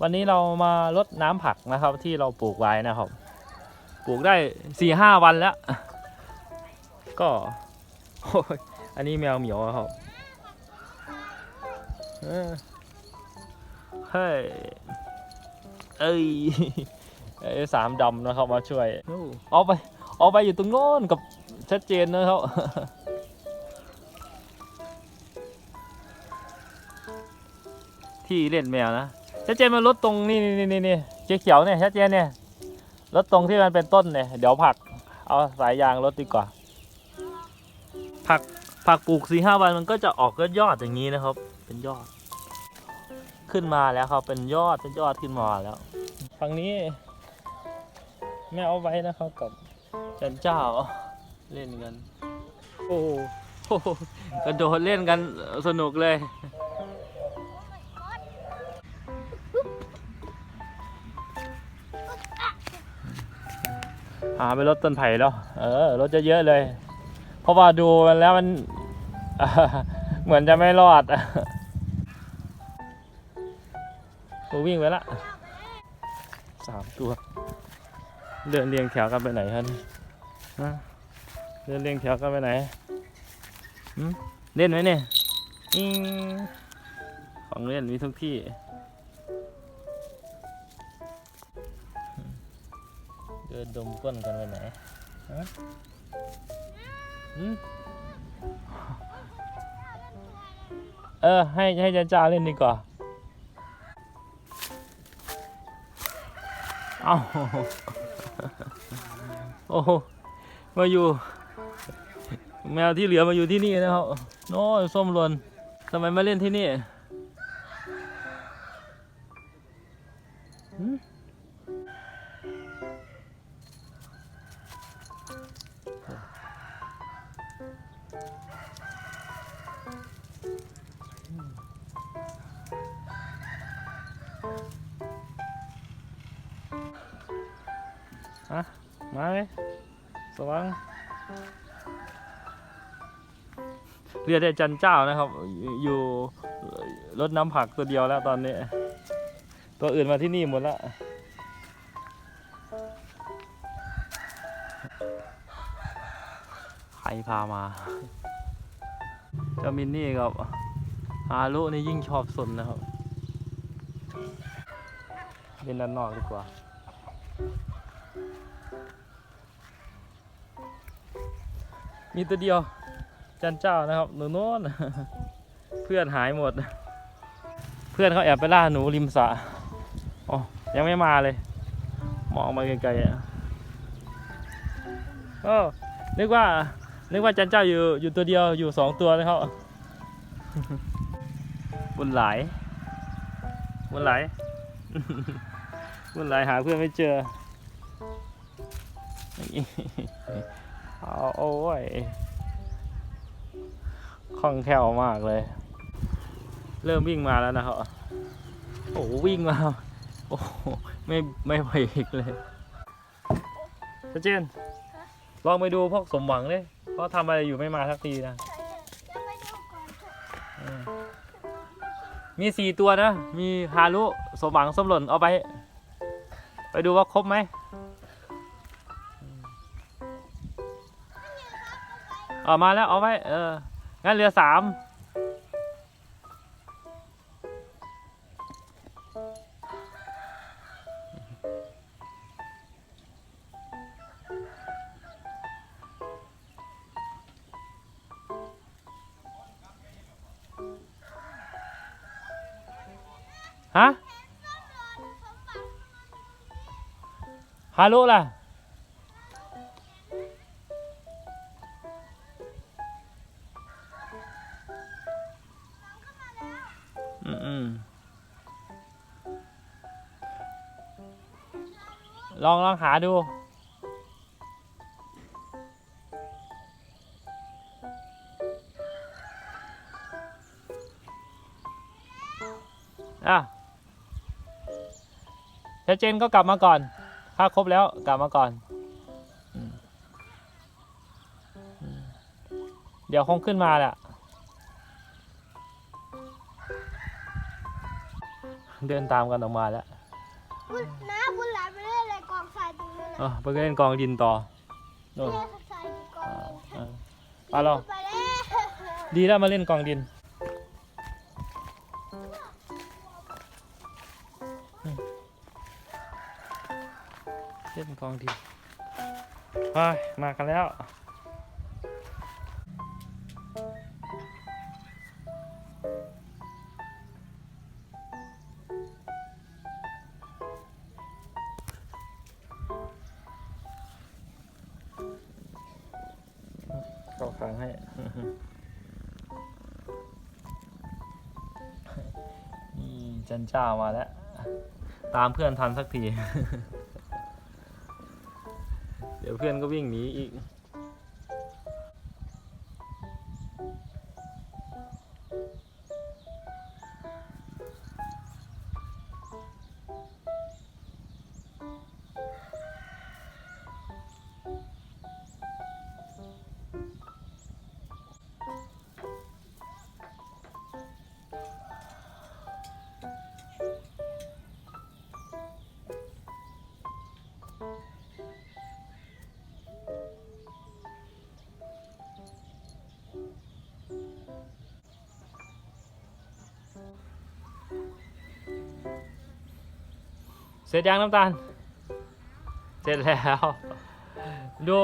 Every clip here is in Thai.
วันนี้เรามาลดน้ำผักนะครับ ที่เราปลูกไว้นะครับ ปลูกได้สี่ห้าวันแล้ว ก็อ้ยอันนี้แมวเหมียวครับเฮ้ยเอ้ยไอ้สามดำนะครับมาช่วยเอาไปเอาไปอยู่ตรงโน้นกับชัดเจนนะครับที่เล่นแมวนะ ชัดเจนมันลดตรงนี่นี่นี่นี่เขียวเนี่ยชัดเจนเนี่ยลดตรงที่มันเป็นต้นเนี่ยเดี๋ยวผักเอาสายยางลดดีกว่า ผักผักปลูกสี่ห้าวันมันก็จะออกก็ยอดอย่างนี้นะครับ เป็นยอด ขึ้นมาแล้วครับเป็นยอดเป็นยอดขึ้นมาแล้วฝั่งนี้แม่เอาไว้นะครับกับจันเจ้าเล่นกัน โอ้โหกระโดดเล่นกันสนุกเลย หาไปรถต้นไผ่แล้ว เออรถจะเยอะเลย เพราะว่าดูมันแล้วมันเหมือนจะไม่รอดตัววิ่งไปละสามตัว เดินเรียงแถวกันไปไหนครับนี่ฮะเดินเรียงแถวกันไปไหนเล่นไหมเนี่ยของเล่นมีทุกที่ ดินดมก้นกันไปไหนฮะหืมเออ ให้ให้จ้าจ้าเล่นดีกว่า เอาโอ้โหมาอยู่ แมวที่เหลือมาอยู่ที่นี่นะครับโน้ยส้มหลนทำไมมาเล่นที่นี่ะมาเลยสว่างเรียกได้จันเจ้านะครับ อยู่รถน้ำผักตัวเดียวแล้วตอนนี้ ตัวอื่นมาที่นี่หมดแล้วใครพามาเจ้ามินนี่กับฮารุนี่ยิ่งชอบสนนะครับเล่นด้านนอกดีกว่า มีตัวเดียว จันเจ้านะครับหนูโน้นเพื่อนหายหมด เพื่อนเขาแอบไปล่าหนูริมสระอ๋อยังไม่มาเลย มองมาไกลๆอะโอ้นึกว่า นึกว่าจันเจ้าอยู่อยู่ตัวเดียวอยู่สองตัวนะครับบุญหลายบุญหลายบุญหลายหาเพื่อนไม่เจอ เอาโอ้ยคล่องแคล่วมากเลย เริ่มวิ่งมาแล้วนะครับ โอ้วิ่งมา โอ้โหไม่ไม่ไหวอีกเลยชัดเจนลองไปดูพวกสมหวังเลยเพราะทำอะไรอยู่ไม่มาสักทีนะมมีสี่ตัวนะ มีฮารุสมหวังสมหล่นเอาไป ไปดูว่าครบไหม ออกมาแล้วเอาไว้ เออ งั้นเหลือสามฮะฮารุล่ะ ลองลองหาดู อะชัดเจนก็กลับมาก่อนถ้าครบแล้วกลับมาก่อน เดี๋ยวคงขึ้นมาแหละ เดินตามกันออกมาแล้วบุญนะบุญ เอนะอไปเล่นกองดินต่อโน่นเล่นทรายกองอ่าดินอ่าไปเราไปแล้วดีแล้วมาเล่นกองดินอืมเล่นกองดินไปมากันแล้ว เข้าค้างให้ นี่จันเจ้ามาแล้ว ตามเพื่อนทันสักที เดี๋ยวเพื่อนก็วิ่งหนีอีก เสร็จยังน้ำตาล เสร็จแล้ว ดู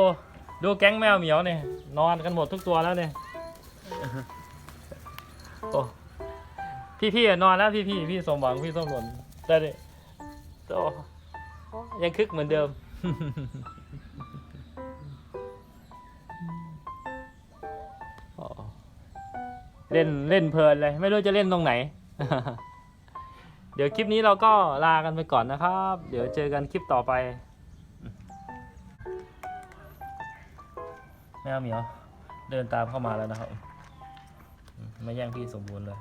ดูแก๊งแมวเหมียวเนี่ยนอนกันหมดทุกตัวแล้วเนี่ยโอ้พี่พี่นอนแล้วพี่พี่พี่สมหวังพี่สมหล่นแต่เนี่ยโตยังคึกเหมือนเดิม เล่นเล่นเพลินเลย ไม่รู้จะเล่นตรงไหน เดี๋ยวคลิปนี้เราก็ลากันไปก่อนนะครับ เดี๋ยวเจอกันคลิปต่อไป แมวเหมียว เดินตามเข้ามาแล้วนะครับ ไม่แย่งพี่สมบูรณ์เลย